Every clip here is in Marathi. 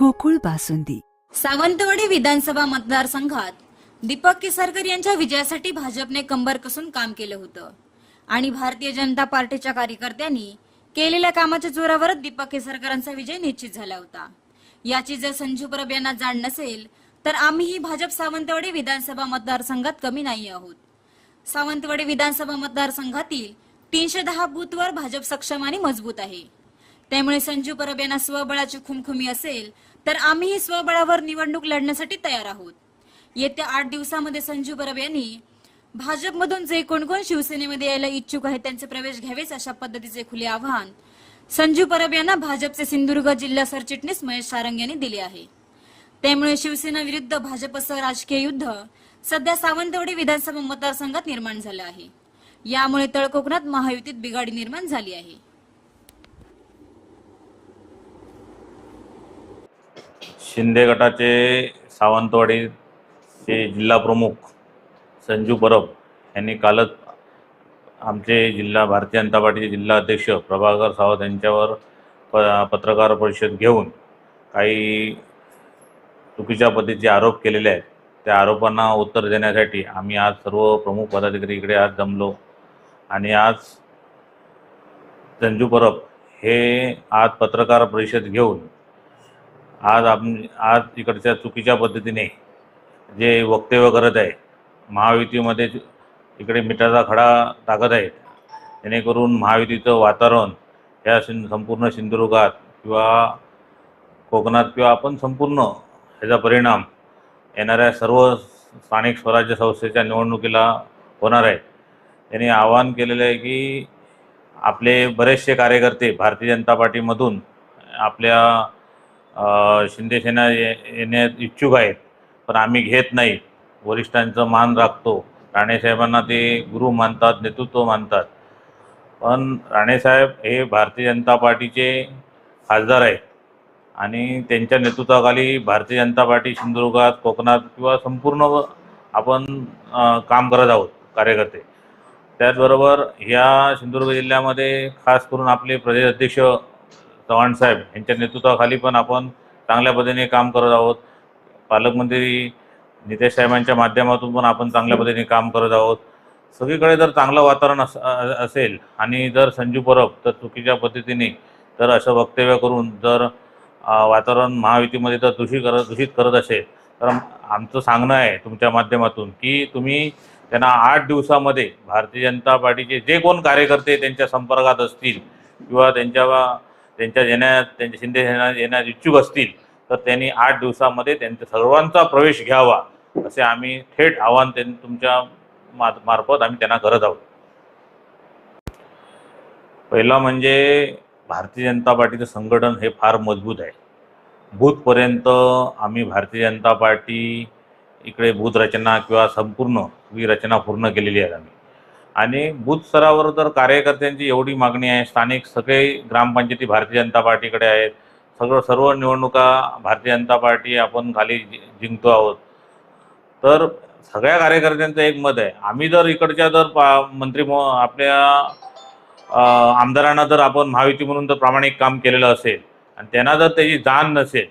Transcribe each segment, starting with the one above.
गोकुळ बासुंदी. सावंतवाडी विधानसभा मतदारसंघात दीपक केसरकर यांच्या विजयासाठी भाजपने कंबर कसून काम केलं होतं. आणि भारतीय जनता पार्टीच्या कार्यकर्त्यांनी केलेल्या कामाच्या जोरावरच दीपक केसरकरांचा विजय निश्चित झाला होता. याची जर संजू परब यांना जाण नसेल तर आम्हीही भाजप सावंतवाडी विधानसभा मतदारसंघात कमी नाही आहोत. सावंतवाडी विधानसभा मतदारसंघातील तीनशे दहा बूथवर भाजप सक्षम आणि मजबूत आहे. त्यामुळे संजू परब यांना स्वबळाची खुमखुमी असेल तर आम्हीही स्वबळावर निवडणूक लढण्यासाठी तयार आहोत. येत्या आठ दिवसामध्ये संजू परब यांनी भाजपमधून जे कोण कोण शिवसेनेमध्ये यायला इच्छुक आहेत त्यांचे प्रवेश घ्यावेच अशा पद्धतीचे खुले आव्हान संजू परब यांना भाजपचे सिंधुदुर्ग जिल्हा सरचिटणीस महेश सारंग यांनी दिले आहे. त्यामुळे शिवसेना विरुद्ध भाजपसह राजकीय युद्ध सध्या सावंतवाडी विधानसभा मतदारसंघात निर्माण झालं आहे. यामुळे तळकोकणात महायुतीत बिघाडी निर्माण झाली आहे. शिंदे गटाचे सावंतवाडीचे जिल्हा प्रमुख संजू परब यांनी कालच आमचे जिल्हा भारतीय जनता पार्टीचे जिल्हा अध्यक्ष प्रभाकर सावंत यांच्यावर प पत्रकार परिषद घेऊन काही चुकीच्या पद्धतीचे आरोप केलेले आहेत. त्या आरोपांना उत्तर देण्यासाठी आम्ही आज सर्व प्रमुख पदाधिकारी इकडे आज जमलो आणि आज संजू परब हे आज पत्रकार परिषद घेऊन आज आप आज इकडच्या चुकीच्या पद्धतीने जे वक्तव्य करत आहे महायुतीमध्ये इकडे मिठाचा खडा टाकत आहेत जेणेकरून महायुतीचं वातावरण या सिं संपूर्ण सिंधुदुर्गात किंवा कोकणात किंवा आपण संपूर्ण ह्याचा परिणाम येणाऱ्या सर्व स्थानिक स्वराज्य संस्थेच्या निवडणुकीला होणार आहे. त्यांनी आवाहन केलेलं आहे की आपले बरेचसे कार्यकर्ते भारतीय जनता पार्टीमधून आपल्या शिंदे सेना ये- येण्यात इच्छुक आहेत पण आम्ही घेत नाही. वरिष्ठांचं मान राखतो. राणेसाहेबांना ते गुरु मानतात नेतृत्व मानतात. पण राणेसाहेब हे भारतीय जनता पार्टीचे खासदार आहेत. आणि त्यांच्या नेतृत्वाखाली भारतीय जनता पार्टी सिंधुदुर्गात कोकणात किंवा संपूर्ण आपण काम करत आहोत कार्यकर्ते. त्याचबरोबर या सिंधुदुर्ग जिल्ह्यामध्ये खास करून आपले प्रदेश अध्यक्ष चव्हाण साहेब यांच्या नेतृत्वाखाली पण आपण चांगल्या पद्धतीने काम करत आहोत. पालकमंत्री नितेश साहेबांच्या माध्यमातून पण आपण चांगल्या पद्धतीने काम करत आहोत. सगळीकडे जर चांगलं वातावरण अस असेल आणि जर संजू परब तर चुकीच्या पद्धतीने तर असं वक्तव्य करून जर वातावरण महायुतीमध्ये जर दूषित करत दूषित करत असेल तर आमचं सांगणं आहे तुमच्या माध्यमातून की तुम्ही त्यांना आठ दिवसामध्ये भारतीय जनता पार्टीचे जे कोण कार्यकर्ते त्यांच्या संपर्कात असतील किंवा त्यांच्या त्यांच्या येण्या त्यांच्या शिंदे सेना येण्यात इच्छुक असतील तर त्यांनी आठ दिवसामध्ये त्यांच्या सर्वांचा प्रवेश घ्यावा असे आम्ही थेट आव्हान त्यां तुमच्या मा मार्फत आम्ही त्यांना करत आहोत. पहिला म्हणजे भारतीय जनता पार्टीचं संघटन हे फार मजबूत आहे. बूथपर्यंत आम्ही भारतीय जनता पार्टी इकडे बूथ रचना किंवा संपूर्ण ही रचना पूर्ण केलेली आहे आम्ही. आणि बूथ स्तरावर तर कार्यकर्त्यांची एवढी मागणी आहे. स्थानिक सगळे ग्रामपंचायती भारतीय जनता पार्टीकडे आहेत. सगळं सर्व निवडणुका भारतीय जनता पार्टी आपण खाली जि- जिंकतो आहोत. तर सगळ्या कार्यकर्त्यांचं एक मत आहे. आम्ही जर इकडच्या जर पा मंत्री आपल्या आमदारांना जर आपण महायुती म्हणून जर प्रामाणिक काम केलेलं असेल आणि त्यांना जर त्याची जाण नसेल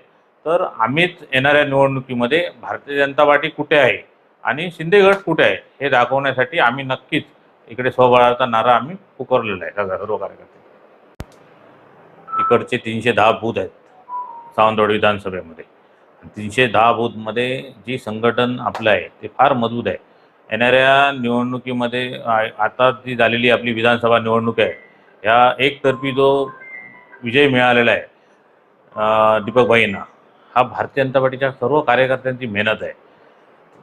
तर आम्हीच येणाऱ्या निवडणुकीमध्ये भारतीय जनता पार्टी कुठे आहे आणि शिंदेगड कुठे आहे हे दाखवण्यासाठी आम्ही नक्कीच इकडे स्वबळाचा नारा आम्ही पुकारलेला आहे सगळ्या सर्व कार्यकर्ते इकडचे तीनशे दहा बूथ आहेत सावंतवाडी विधानसभेमध्ये. तीनशे दहा बूथमध्ये जी संघटन आपलं आहे ते फार मजबूत आहे. येणाऱ्या निवडणुकीमध्ये आता जी झालेली आपली विधानसभा निवडणूक आहे ह्या एकतर्फी जो विजय मिळालेला आहे दीपकभाईंना हा भारतीय जनता पार्टीच्या सर्व कार्यकर्त्यांची मेहनत आहे.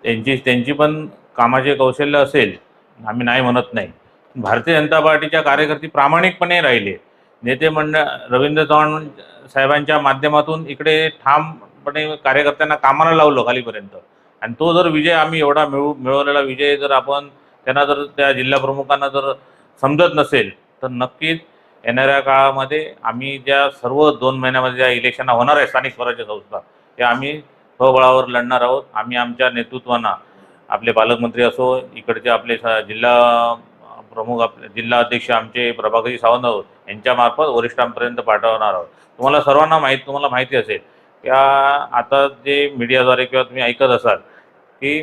त्यांची त्यांची पण कामाचे कौशल्य असेल आम्ही नाही म्हणत नाही. भारतीय जनता पार्टीच्या कार्यकर्ते प्रामाणिकपणे राहिले. नेते मंडळ रवींद्र चव्हाण साहेबांच्या माध्यमातून इकडे ठामपणे कार्यकर्त्यांना कामाला लावलं खालीपर्यंत. आणि तो जर विजय आम्ही एवढा मिळू मिळवलेला विजय जर आपण त्यांना जर त्या जिल्हाप्रमुखांना जर समजत नसेल तर नक्कीच येणाऱ्या काळामध्ये आम्ही ज्या सर्व दोन महिन्यामध्ये ज्या इलेक्शन होणार आहे स्थानिक स्वराज्य संस्था त्या आम्ही स्वबळावर लढणार आहोत. आम्ही आमच्या नेतृत्वांना आपले पालकमंत्री असो इकडचे आपले स- जिल्हा प्रमुख आपले जिल्हा अध्यक्ष आमचे प्रभाकरी सावंत आहोत यांच्यामार्फत वरिष्ठांपर्यंत पाठवणार आहोत. तुम्हाला सर्वांना माहीत तुम्हाला माहिती असेल त्या आता जे मीडियाद्वारे किंवा तुम्ही ऐकत असाल की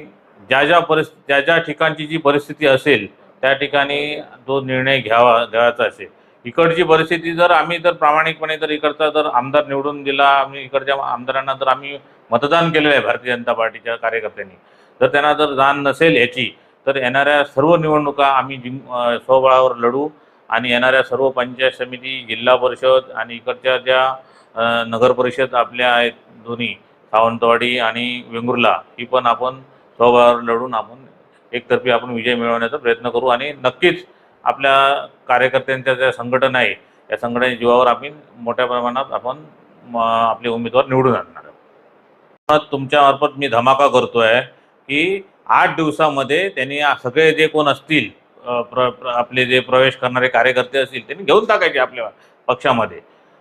ज्या ज्या परिस्थिती ज्या ज्या ठिकाणची जी परिस्थिती असेल त्या ठिकाणी जो निर्णय घ्यावा घ्यायचा असेल. इकडची परिस्थिती जर आम्ही जर प्रामाणिकपणे जर इकडचा जर आमदार निवडून दिला आम्ही इकडच्या आमदारांना जर आम्ही मतदान केलेलं आहे भारतीय जनता पार्टीच्या कार्यकर्त्यांनी जर त्यांना जर जाण नसेल याची तर येणाऱ्या सर्व निवडणुका आम्ही जिंक स्वबळावर लढू आणि येणाऱ्या सर्व पंचायत समिती जिल्हा परिषद आणि इकडच्या ज्या नगरपरिषद नगर परिषद आपल्या आहेत दोन्ही सावंतवाडी आणि वेंगुर्ला ही पण आपण स्वबळावर लढून आपण एकतर्फी आपण विजय मिळवण्याचा प्रयत्न करू आणि नक्कीच आपल्या कार्यकर्त्यांच्या ज्या संघटना आहे या संघटनेच्या जीवावर आम्ही मोठ्या प्रमाणात आपण म, आपले उमेदवार निवडून आणणार आहोत. तुमच्यामार्फत मी धमाका करतो आहे की आठ दिवसामध्ये त्यांनी सगळे जे कोण असतील प्र, प्र, आपले जे प्रवेश करणारे कार्यकर्ते असतील त्यांनी घेऊन टाकायचे आपल्या पक्षामध्ये.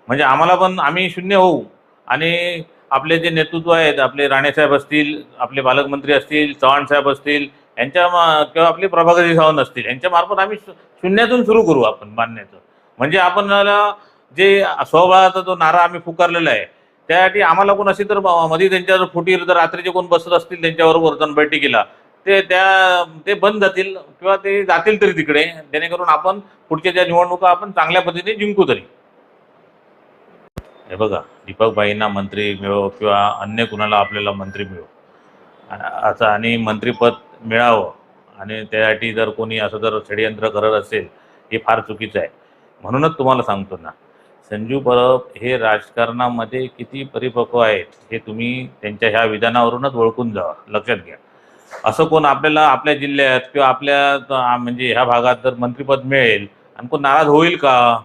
म्हणजे आम्हाला पण आम्ही शून्य होऊ. आणि आपले जे नेतृत्व आहेत आपले राणेसाहेब असतील आपले पालकमंत्री असतील चव्हाण साहेब असतील यांच्या मा- किंवा आपले प्रभाकरी सावंत असतील यांच्यामार्फत आम्ही शून्यातून सुरू करू आपण बांधण्याचं म्हणजे आपण जे स्वबळाचा जो नारा आम्ही पुकारलेला आहे त्यासाठी आम्हाला कोण असेल तर मध्ये मध्ये त्यांच्यावर फुटीर जर रात्रीचे कोण बसत असतील त्यांच्याबरोबर जाऊन बैठकीला. ते त्या ते बंद जातील किंवा ते जातील तरी तिकडे. जेणेकरून आपण पुढच्या ज्या निवडणुका आपण चांगल्या पद्धतीने जिंकू तरी. हे बघा दीपकबाईंना मंत्री मिळो किंवा अन्य कुणाला आपल्याला मंत्री मिळो. असं आणि मंत्रीपद मिळावं आणि त्यासाठी जर कोणी असं जर षडयंत्र करत असेल हे फार चुकीचं आहे. म्हणूनच तुम्हाला सांगतो ना संजू परब हे राजकारणामध्ये किती परिपक्व आहेत हे तुम्ही त्यांच्या ह्या विधानावरूनच ओळखून जावा लक्षात घ्या. असं कोण आपल्याला आपल्या जिल्ह्यात किंवा आपल्या त- म्हणजे ह्या भागात जर मंत्रिपद मिळेल आणि कोण नाराज होईल का?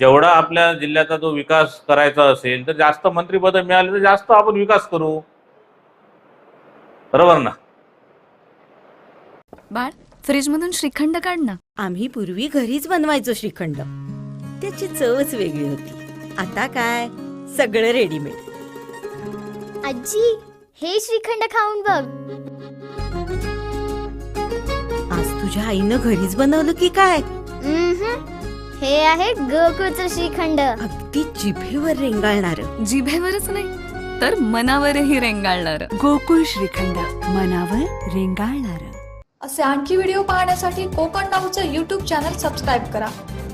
जेवढा आपल्या जिल्ह्याचा जो विकास करायचा असेल तर जास्त मंत्रिपद मिळाली तर जास्त आपण विकास करू. बरोबर ना? बाळ फ्रीजमधून श्रीखंड काढ ना. आम्ही पूर्वी घरीच बनवायचो श्रीखंड. त्याची चवच वेगळी होती. आता काय? सगळं रेडीमेड आजी हे श्रीखंड खाऊन बघ. आज तुझ्या आईनं घरीच बनवलं की काय? उम्हम. हे आहे गोकुळचं श्रीखंड. अगदी जिभेवर रेंगाळणार. जिभेवरच नाही तर मनावरही रेंगाळणार. गोकुळ श्रीखंड मनावर रेंगाळणार. असे आणखी व्हिडिओ पाहण्यासाठी कोकण नाऊचं यूट्यूब चॅनल सबस्क्राईब करा.